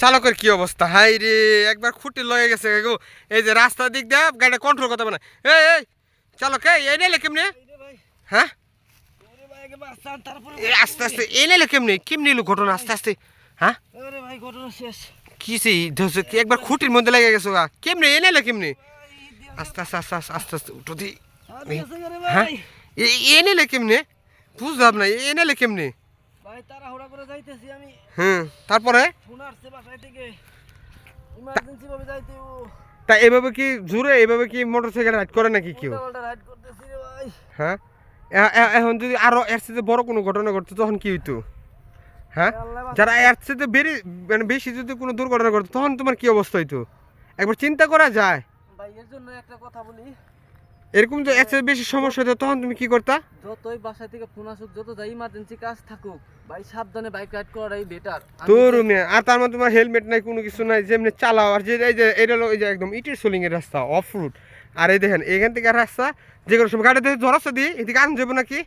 চালকের কি অবস্থা? হাই রে, একবার খুঁটি লয়ে গেছে গো। এই যে রাস্তার দিক দিয়ে গাড়ি কন্ট্রোল করতে পারে এই এই, চালক, এই এই নেলে কেমনে? হ্যাঁ? আস্তে আস্তে, এই নেলে কেমনে? কেমনে এলো ঘটনা? আস্তে আস্তে হ্যাঁ? কি সে ধরছে? কি একবার খুঁটির মধ্যে লেগে গেছো গা। কেমনে? এ নেলে কেমনে? আস্তে আস্তে আস্তে আস্তে আস্তে আস্তে, উঠো দি। হ্যাঁ? এ নেলে কেমনে? বুঝলাম না, এ নেলে কেমনে? ভাই তাড়াহুড়া করে যাইতেছি আমি। হুম তারপরে? ফোন বাসায় থেকে ইমার্জেন্সি ভাবে যাইতে ও। তা এভাবে কি জোরে এভাবে কি মোটর সাইকেল রাইড করে নাকি কেউ? রাইড করতেছি রে ভাই। হ্যাঁ? এখন যদি আরও এর সাথে বড় কোনো ঘটনা ঘটতো তখন কি হইতো? হ্যাঁ? যারা এর সাথে বেরি মানে বেশি যদি কোনো দুর্ঘটনা ঘটতো তখন তোমার কি অবস্থা হইতো? একবার চিন্তা করা যায়। ভাই এর জন্য একটা কথা বলি। এরকম যে এত বেশি সমস্যা হতো তখন তুমি কি করতা? যতই বাসা থেকে ফোন আসুক যত যাই ইমার্জেন্সি কাজ থাকুক ভাই সাবধানে বাইক রাইড করাই বেটার তোর রুমে আর তার মধ্যে তোমার হেলমেট নাই কোনো কিছু নাই যেমনি চালাও আর যে এই যে এটা হলো এই যে একদম ইটের সোলিং এর রাস্তা অফ রুট আর এই দেখেন এখান থেকে রাস্তা যে কোনো সময় গাড়িতে ধরাচ্ছে দিয়ে এদিকে আন যাব নাকি?